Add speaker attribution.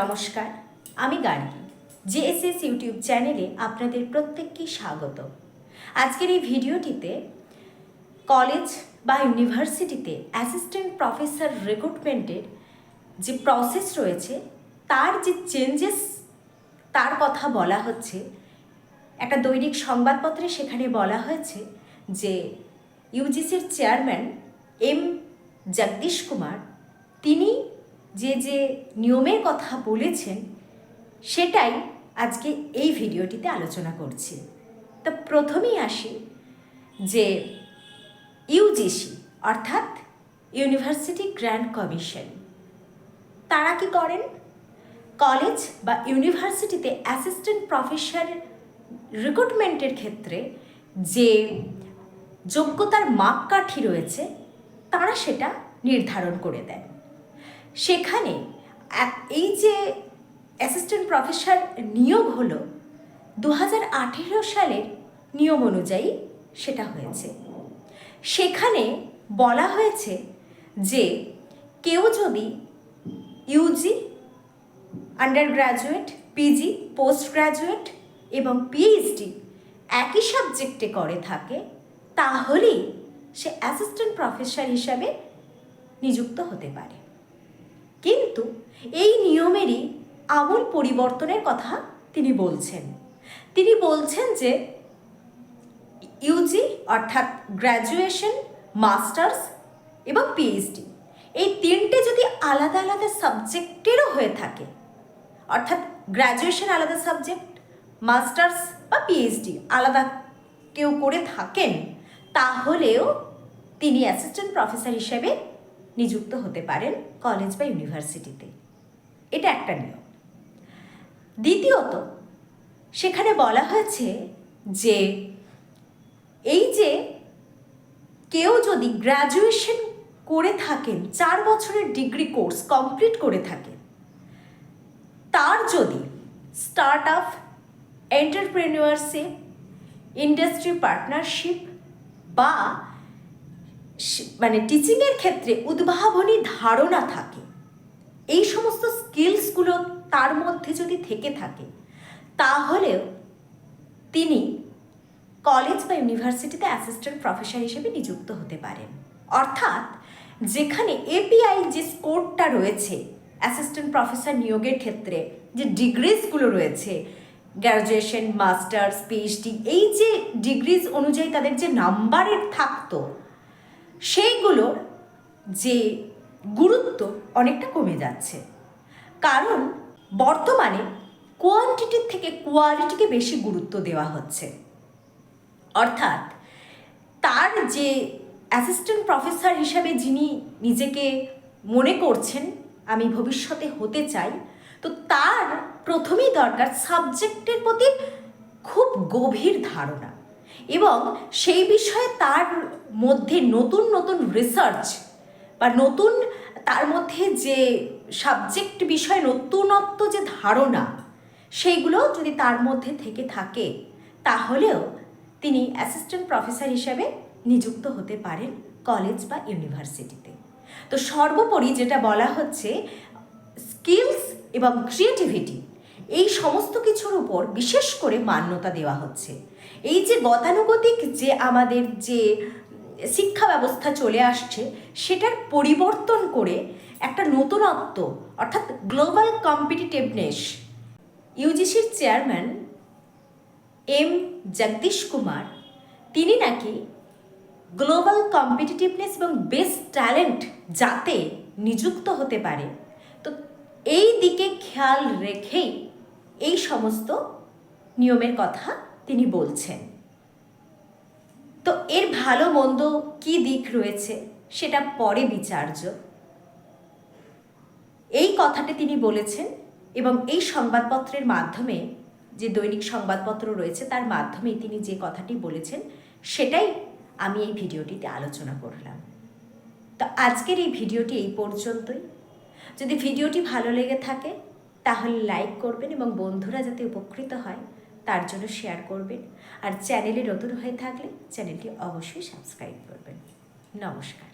Speaker 1: নমস্কার, আমি Gargi. JSS YouTube চ্যানেলে আপনাদের প্রত্যেককে স্বাগত। আজকের এই ভিডিওটিতে কলেজ বা ইউনিভার্সিটিতে অ্যাসিস্ট্যান্ট প্রফেসর রিক্রুটমেন্টের যে প্রসেস রয়েছে, তার যে চেঞ্জেস, তার কথা বলা হচ্ছে। একটা দৈনিক সংবাদপত্রে সেখানে বলা হয়েছে যে ইউজিসির চেয়ারম্যান এম জগদীশ কুমার, তিনি যে যে নিয়মের কথা বলেছেন, সেটাই আজকে এই ভিডিওটিতে আলোচনা করছি। তো প্রথমেই আসি যে ইউজিসি অর্থাৎ ইউনিভার্সিটি গ্র্যান্ড কমিশন, তারা কি করেন? কলেজ বা ইউনিভার্সিটিতে অ্যাসিস্ট্যান্ট প্রফেসর রিক্রুটমেন্টের ক্ষেত্রে যে যোগ্যতার মাপকাঠি রয়েছে, তারা সেটা নির্ধারণ করে দেন। সেখানে এই যে অ্যাসিস্ট্যান্ট প্রফেসর নিয়োগ হলো দু হাজার আঠেরো সালের নিয়ম অনুযায়ী সেটা হয়েছে। সেখানে বলা হয়েছে যে কেউ যদি UG undergraduate PG postgraduate এবং পিএইচডি একই সাবজেক্টে করে থাকে, তাহলেই সে অ্যাসিস্ট্যান্ট প্রফেসর হিসাবে নিযুক্ত হতে পারে। কিন্তু এই নিয়মেরই আমূল পরিবর্তনের কথা তিনি বলছেন। তিনি বলছেন যে ইউজি অর্থাৎ গ্র্যাজুয়েশন, মাস্টার্স এবং পিএইচডি এই তিনটে যদি আলাদা আলাদা সাবজেক্টেরও হয়ে থাকে, অর্থাৎ গ্র্যাজুয়েশন আলাদা সাবজেক্ট, মাস্টার্স বা পিএইচডি আলাদা কেউ করে থাকেন, তাহলেও তিনি অ্যাসিস্ট্যান্ট প্রফেসর হিসেবে নিযুক্ত হতে পারেন কলেজ বা ইউনিভার্সিটিতে এটা একটা নিয়ম। দ্বিতীয়ত, সেখানে বলা হয়েছে যে, এই যে কেউ যদি গ্র্যাজুয়েশন করে থাকেন, চার বছরের ডিগ্রি কোর্স কমপ্লিট করে থাকেন, তার যদি startup entrepreneurship industry partnership বা মানে টিচিংয়ের ক্ষেত্রে উদ্ভাবনী ধারণা থাকে। এই সমস্ত স্কিলসগুলো তার মধ্যে যদি থেকে থাকে, তাহলেও তিনি কলেজ বা ইউনিভার্সিটিতে অ্যাসিস্ট্যান্ট প্রফেসর হিসেবে নিযুক্ত হতে পারেন। অর্থাৎ যেখানে এপিআই যে স্কোরটা রয়েছে অ্যাসিস্ট্যান্ট প্রফেসর নিয়োগের ক্ষেত্রে যে ডিগ্রিজগুলো রয়েছে গ্র্যাজুয়েশন মাস্টার্স পিএইচডি এই যে ডিগ্রিজ অনুযায়ী তাদের যে নাম্বারের থাকতো সেইগুলোর যে গুরুত্ব অনেকটা কমে যাচ্ছে। কারণ বর্তমানে কোয়ান্টিটির থেকে কোয়ালিটিকে বেশি গুরুত্ব দেওয়া হচ্ছে। অর্থাৎ তার যে অ্যাসিস্ট্যান্ট প্রফেসর হিসাবে যিনি নিজেকে মনে করছেন, আমি ভবিষ্যতে হতে চাই, তো তার প্রথমেই দরকার সাবজেক্টের প্রতি খুব গভীর ধারণা। এবং সেই বিষয়ে তার মধ্যে নতুন নতুন রিসার্চ বা নতুন তার মধ্যে যে সাবজেক্ট বিষয়ে নতুনত্ব যে ধারণা, সেইগুলো যদি তার মধ্যে থেকে থাকে, তাহলেও তিনি অ্যাসিস্ট্যান্ট প্রফেসর হিসাবে নিযুক্ত হতে পারেন কলেজ বা ইউনিভার্সিটিতে তো সর্বোপরি যেটা বলা হচ্ছে স্কিলস এবং ক্রিয়েটিভিটি এই সমস্ত কিছুর উপর বিশেষ করে মান্যতা দেওয়া হচ্ছে। এই যে গতানুগতিক যে আমাদের যে শিক্ষা ব্যবস্থা চলে আসছে, সেটার পরিবর্তন করে একটা নতুনত্ব, অর্থাৎ গ্লোবাল কম্পিটিটিভনেস ইউজিসির চেয়ারম্যান এম জগদীশ কুমার, তিনি নাকি গ্লোবাল কম্পিটিটিভনেস এবং বেস্ট ট্যালেন্ট যাতে নিযুক্ত হতে পারে। তো এই দিকে খেয়াল রেখেই এই সমস্ত নিয়মের কথা তিনি বলছেন। তো এর ভালো মন্দ কী দিক রয়েছে সেটা পরে বিচার্য। এই কথাটি তিনি বলেছেন এবং এই সংবাদপত্রের মাধ্যমে, যে দৈনিক সংবাদপত্র রয়েছে তার মাধ্যমে তিনি যে কথাটি বলেছেন, সেটাই আমি এই ভিডিওটিতে আলোচনা করলাম। তো আজকের এই ভিডিওটি এই পর্যন্তই। যদি ভিডিওটি ভালো লেগে থাকে, তাহলে লাইক করবেন এবং বন্ধুরা যাতে উপকৃত হয় তার জন্য শেয়ার করবেন। আর চ্যানেলে নতুন হয়ে থাকলে চ্যানেলটি অবশ্যই সাবস্ক্রাইব করবেন। নমস্কার।